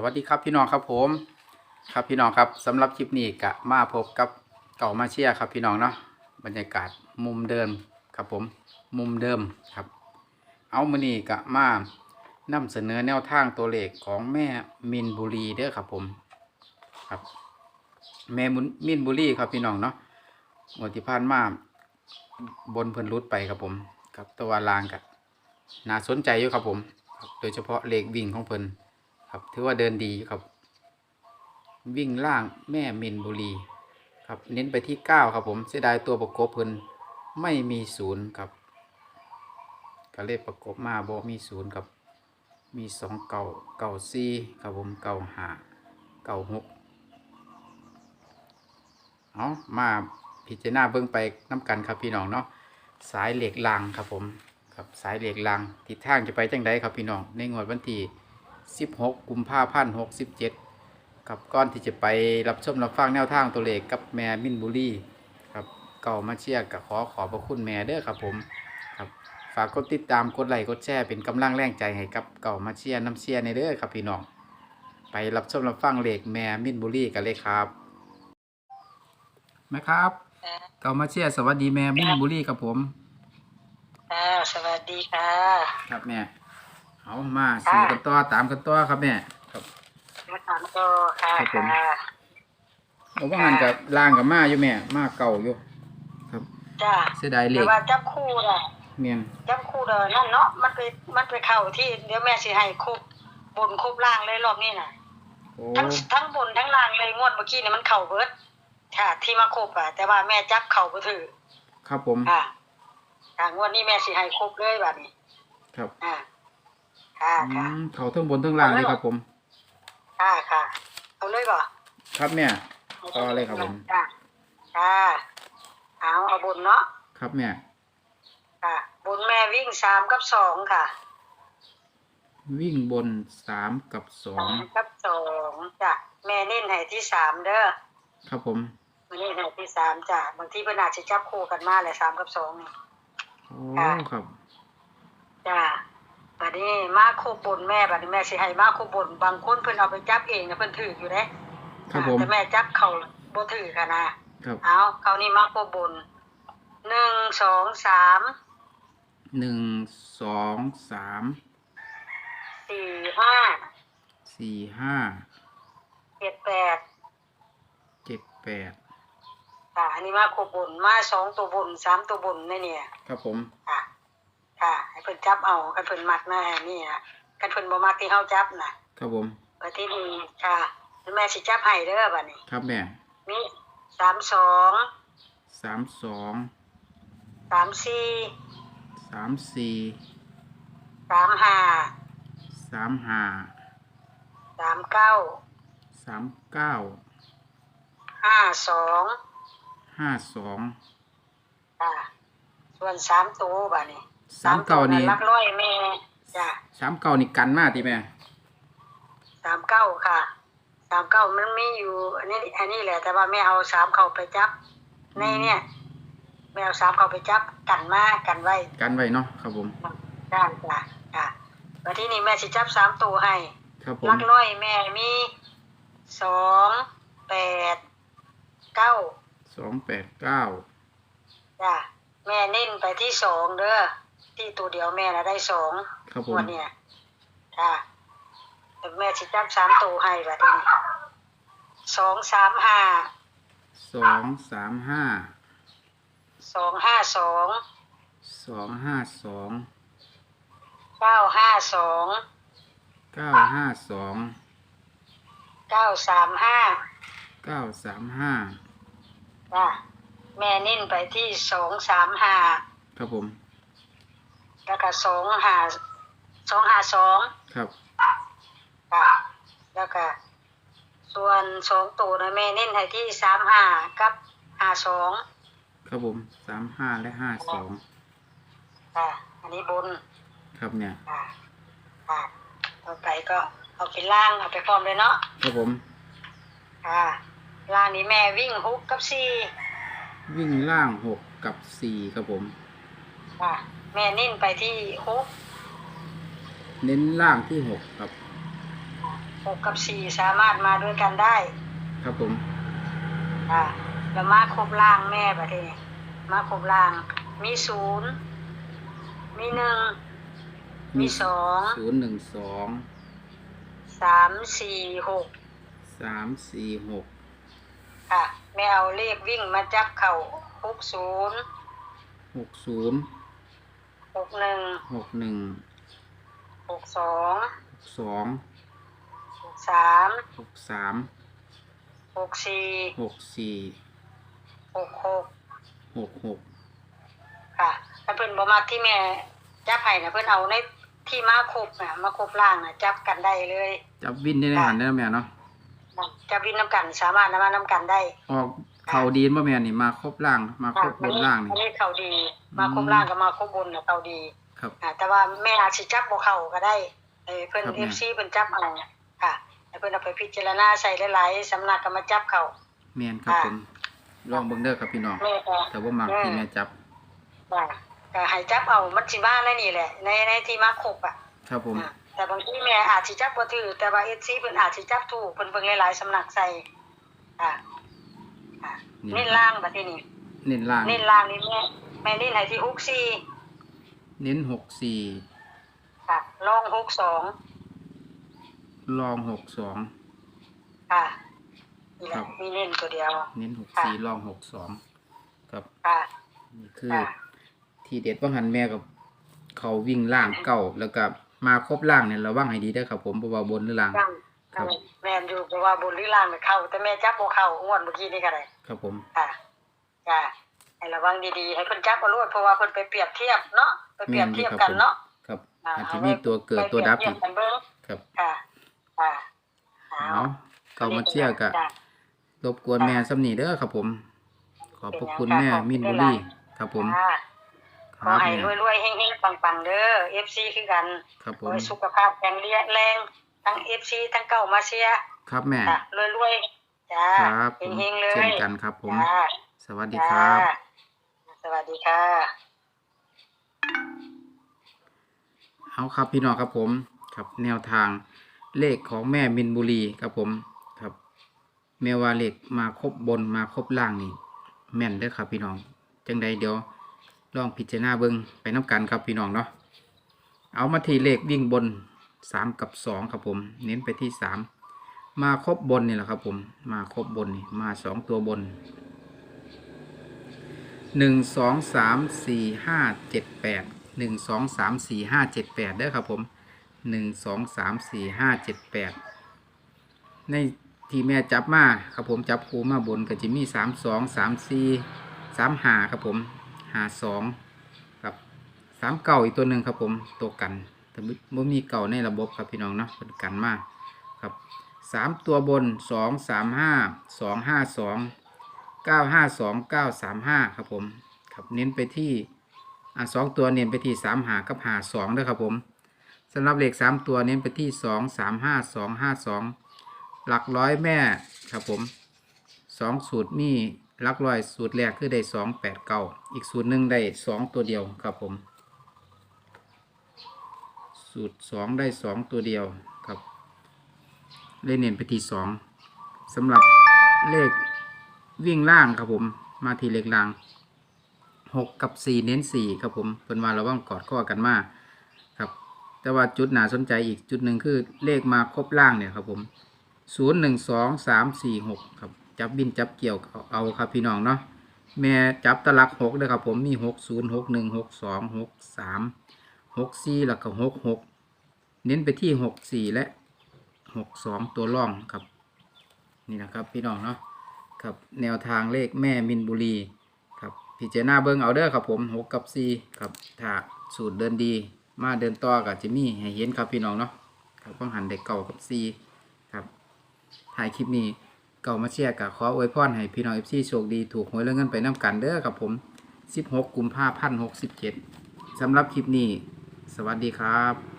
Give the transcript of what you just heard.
สวัสดีครับพี่น้องครับผมครับพี่น้องครับสำหรับคลิปนี้กะมาพบกับเก่ามาเชียครับพี่น้องเนาะบรรยากาศมุมเดิมครับผมมุมเดิมครับ เอามือนี้กะมานำเสนอแนวทางตัวเลขของแม่มินบุรีเด้อครับผมครับแม่มินบุรีครับพี่น้องเนาะงวดที่ผ่านมาบนเพิ่นรุดไปครับผมครับตัวลางกะน่าสนใจอยู่ครับผม โดยเฉพาะเลขวิ่งของเพิ่น ครับ ถือว่าเดินดีครับ วิ่งล่างแม่มินบุรี ครับเน้นไปที่เก้าครับผมเสียดายตัวประกบเพิ่นไม่มีศูนย์ครับก็เลขประกบมาบ่มีศูนย์ครับ มีสองเก่าเก่าสี่ครับผมเก่าหาเก่าหกเอามาพิจารณาเบิ่งไปน้ำกันครับพี่น้องเนาะสายเหล็กลางครับผมครับสายเหล็กลางทิศทางจะไปจังใดครับพี่น้องในงวดวันที่ 16 กุมภาพันธ์67ครับก่อนที่จะไปรับชมรับฟังแนวทางตัวเลขกับแม่มินบุรีครับเก่ามาเชียร์กับขอขอบพระคุณแม่เด้อครับผมครับฝากกดติดตามกดไลค์กดแชร์เป็นกำลังแรงใจให้กับเก่ามาเชียร์น้ำเชียร์ในเด้อครับพี่น้อง ไปรับชมรับฟังเลขแม่มินบุรีกันเลยครับแม่ครับค่ะเก่ามาเชียร์สวัสดีแม่มินบุรีครับผม ค่ะสวัสดีค่ะ ครับแม่ เอามาสู่กันต่อตามกันต่อครับแม่ครับมาถามก็ค่ะครับผมค่ะผมว่างันกับล่างกับมาอยู่แม่ มาเก่าอยู่ ครับจ้าเสียดายเลแต่ขว่าจับคู่น่ะเมียนจับคู่เด้อนั่นเนาะมันไปมันไปเข้าที่เดี๋ยวแม่สิให้คุบบนคุบล่างเลยรอบนี้น่ะโอ้ทั้งทั้งบนทั้งล่างเลยงวดเมื่อกี้นี่มันเข้าเบิดค่ะที่มาคุบอะ แต่ว่าแม่จับเข้าบ่ถือครับผมค่ะค่ะงวดนี้แม่สิให้คุบเลยบัดนี้ ครับอ่า ค่ะอืค่ะมเขาทั้งบนทั้งล่างเลยครับผม ค่ะค่ะเอาเลยบ่ครับแม่ เอาเลยครับผม จ้าค่ะเอาเอาบนเนาะครับแม่ค่ะบนแม่วิ่งสามกับสองค่ะวิ่งบนสามกับสองสามกับสองจ้ะแม่เน้นให้ที่สามเด้อครับผมแม่เน้นให้ที่สามจ้ะบางทีเพิ่นอาจจะจับคู่กันมาแหละสามกับสองนี่ โอ้ค่ะ ครับ จ้ะ บัดนี้มาคู่บนแม่บัดนี้แม่สิให้มาคู่บนบางคนเพิ่นเอาไปจับเองนะเพิ่นถืออยู่เด้ครับผม แต่แม่จับเขาบ่ถือค่ะนะครับ เอาเขานี่มาคู่บนหนึ่งสองสามหนึ่งสองสามสี่ห้าสี่ห้าเจ็ดแปดเจ็ดแปดค่ะอันนี้มาคู่บนมาสองตัวบนสามตัวบนในเนี่ย ครับผม ค่ะ ค่ะ ให้เพิ่นจับเอาคันเพิ่นมักนะนี่นะคันเพิ่นบ่มักที่เฮาจับนะครับผมบัดที่นี่ค่ะแล้วแม่สิจับให้เด้อบัดนี้ครับแม่มีสามสองสามสองสามสี่สามสี่สามห้าสามห้าสามเก้าสามเก้าห้าสองห้าสองค่ะส่วนสามตัวบัดนี้ สามเก้านี่ลักร้อยแม่จ้ะสามเก้านี่กันมากทีแม่สามเก้าค่ะสามเก้ามันมีอยู่อันนี้อันนี้แหละ แต่ว่าแม่เอาสามเข้าไปจับในเนี่ยแม่เอาสามเข้าไปจับกันมากันไว้ กันไว้เนาะครับผมได้จ้ะจ้ะวันที่นี่แม่สิจับสามตัวให้ครับผมลักร้อยแม่มีสองแปดเก้าสองแปดเก้าจ้ะแม่เน้นไปที่สองเด้อ ที่ตัวเดียวแม่นะได้สองครับผม วันเนี้ยจ้ะแต่แม่สิจับสามตัวให้บัดนี้สองสามห้าสองสามห้าสองห้าสองสองห้าสองเก้าห้าสองเก้าห้าสองเก้าสามห้าเก้าสามห้าจ้ะแม่เน้นไปที่สองสามห้าครับผม แล้วก็สองห้าสองห้าสองครับ ค่ะแล้วก็ส่วนสองตัวนะแม่เน้นให้ที่สามห้ากับห้าสองครับผมสามห้าและห้าสองค่ะ อันนี้บนครับเนี่ยค่ะค่ะต่อไปก็เอาไปล่างเอาไปพร้อมเลยเนาะครับผมค่ะล่างนี้แม่วิ่งฮุกกับสี่วิ่งล่างหกกับสี่ครับผม ค่ะแม่เน้นไปที่ฮุกเน้นล่างที่หกครับ หกกับสี่สามารถมาด้วยกันได้ครับผมอ่าแล้วมาครบล่างแม่ประเทศมาครบล่าง มีศูนย์มีหนึ่งมีสองศูนย์หนึ่งสองสามสี่หกสามสี่หกค่ะแม่เอาเลขวิ่งมาจับเข่าหกศูนย์หกศูนย์ หกหนึ่งหกหนึ่งหกสองหกสองหกสามหกสามหกสี่หกสี่หกหกหกหกค่ะถ้าเพิ่นบ่มักที่แม่จับให้นะเพิ่นเอาในที่มาครบน่ะมาครบล่างน่ะจับกันได้เลย จับวินได้ในหันได้อแม่เนาะจับวินน้ำกันสามารถนำมาน้ำกันได้ ออก เข่าดีนบ่แม่นี่มาครบล่าง มาครบบนล่างอันี่นนี้เขาดี มาครบล่างกับมาครบบนน่ะเขาดีครับ อ่าแต่ว่าแม่อาจสิจับบ่เข้าก็ได้เออเพิ่น ครับแม่ FC เพิ่นจับเอาค่ะให้เพิ่นเอาไปพิจารณาใส่หลายๆสำนักก็มาจับเข้า แม่นครับค่ะผมลองเบิ่งเด้อครับพี่น้องแม่ก็ แต่ว่ามักที่แม่จับ ว่าก็ให้จับเอามันสิมาในนี่แหละ ในในที่มาครบอะครับผม อ่าแต่บางทีแม่อาจสิจับบ่ถือแต่ว่า FC เพิ่นอาจสิจับถูกเพิ่นเบิ่งหลายๆสำนักใส่อ่าอ่านี่ เน้นล่างบัดนี้นี่เน้นล่าง เน้นล่างนี่แม่แม่เน้นให้ที่64เน้นหกสี่ค่ะลอง62ลองหกสองค่ะนี่แหครัละบมีเน้นตัวเดียว เน้นหกค่ะสี่ลองหกสองครับค่ะนี่คือค่ะทีเด็ดว่าหันแม่กับเขาวิ่งล่างเก่าแล้วก็มาครบล่างเนี่ยระวังให้ดีเด้อครับผมเพราะว่าบนหรือล่างตั้ง ครับ แม่นอยู่เพราะว่าบนหรือล่างน่ะเข้า แต่แม่จับบ่เข้างวดเมื่อกี้นี่ก็ได้ครับผม ค่ะค่ะให้ระวังดีๆ ให้เพิ่นจับบ่รวดเพราะว่าเพิ่นไปเปรียบเทียบเนาะไปเปรียบเทียบกันเนาะครับอ่าอาจจะมีตัวเกิดตัวดับไปเปรีอียกเทียกันเบิ่งครับค่ะค่ะเอาเอาเก่ามาเชียร์กับจ้ะ รบกวนแม่สำนีเด้อครับผม ขอบพระคุณแม่มินบุรีครับผม ค่ะคขอรับให้แม่รวยๆเฮงๆปังๆเด้อ FC คือกัน ครับผขอม ให้สุขภาพแข็งแรง ทั้ง FC ทั้งเก่ามาเชียร์ครับแม่ จ้ะรวยๆจ้าครับผมเฮงๆเลยเช่นกันครับผม จ้า สวัสดีครับ จ้าสวัสดีค่ะ เอาครับพี่น้องครับผมครับแนวทางเลขของแม่มินบุรีครับผมครับ แม่ว่าเลขมาครบบนมาครบล่างนี่แม่นเด้อครับพี่น้องจังใดเดี๋ยวลองพิจารณาเบิ่งไปน้กันครับพี่น้องเนาะเอามาที่เลขวิ่งบน สามกับสองครับผม เน้นไปที่สามมาครบบนนี่แหละครับผม มาครบบนนี่มาสองตัวบนหนึ่งสองสามสี่ห้าเจ็ดแปดหนึ่งสองสามสี่ห้าเจ็ดแปดเด้อครับผมหนึ่งสองสามสี่ห้าเจ็ดแปดในที่แม่จับมาครับผมจับคูมาบนก็จะมีสามสองสามสี่สามหาครับผมหาสองครับสามเก่าอีกตัวหนึ่งครับผมตัวกัน แต่ไม่มีเก่าในระบบครับพี่น้องเนาะเป็นกันมากครับสามตัวบนสองสามห้าสองห้าสองเก้าห้าสองเก้าสามห้าครับผมครับเน้นไปที่อ่าสองตัวเน้นไปที่สามหากับหาสองด้วยครับผมสำหรับเลขสามตัวเน้นไปที่สองสามห้าสองห้าสองหลักร้อยแม่ครับผมสองสูตรมีหลักร้อยสูตรแรกคือได้สองแปดเก้าอีกสูตรหนึ่งได้สองตัวเดียวครับผม สูตรสองได้สองตัวเดียวครับเลขเน้นไปที่สองสำหรับเลขวิ่งล่างครับผมมาทีเลขล่างหกกับสี่เน้นสี่ครับผมเป็นว่าเราว่างกอดข้อกันมากครับแต่ว่าจุดหนาสนใจอีกจุดหนึ่งคือเลขมาครบล่างเนี่ยครับผมศูนย์หนึ่งสองสามสี่หกครับจับบินจับเกี่ยวเอาครับพี่น้องเนาะแม่จับตะลักหกด้วยครับผมมีหกศูนย์หกหนึ่งหกสองหกสามหกสี่แล้วก็หกหก เน้นไปที่หกสี่และหกสองตัวร่องครับ นี่นะครับพี่น้องเนาะครับแนวทางเลขแม่มินบุรีครับพิจารณาเบิ้งเอาเด้อครับผมหกกับสี่ครับถ้าสูตรเดินดีมาเดินต่อกับจะมีให้เห็นครับพี่น้องเนาะครับต้องหันเด็กเก่ากับสี่ครับถ่ายคลิปนี้เก่ามาเชียร์กับขออวยพรให้พี่น้องเอฟซีโชคดีถูกหวยเรื่องเงินไปน้ำกันเด้อครับผม 16 กุมภาพันธ์67สำหรับคลิปนี้ สวัสดีครับ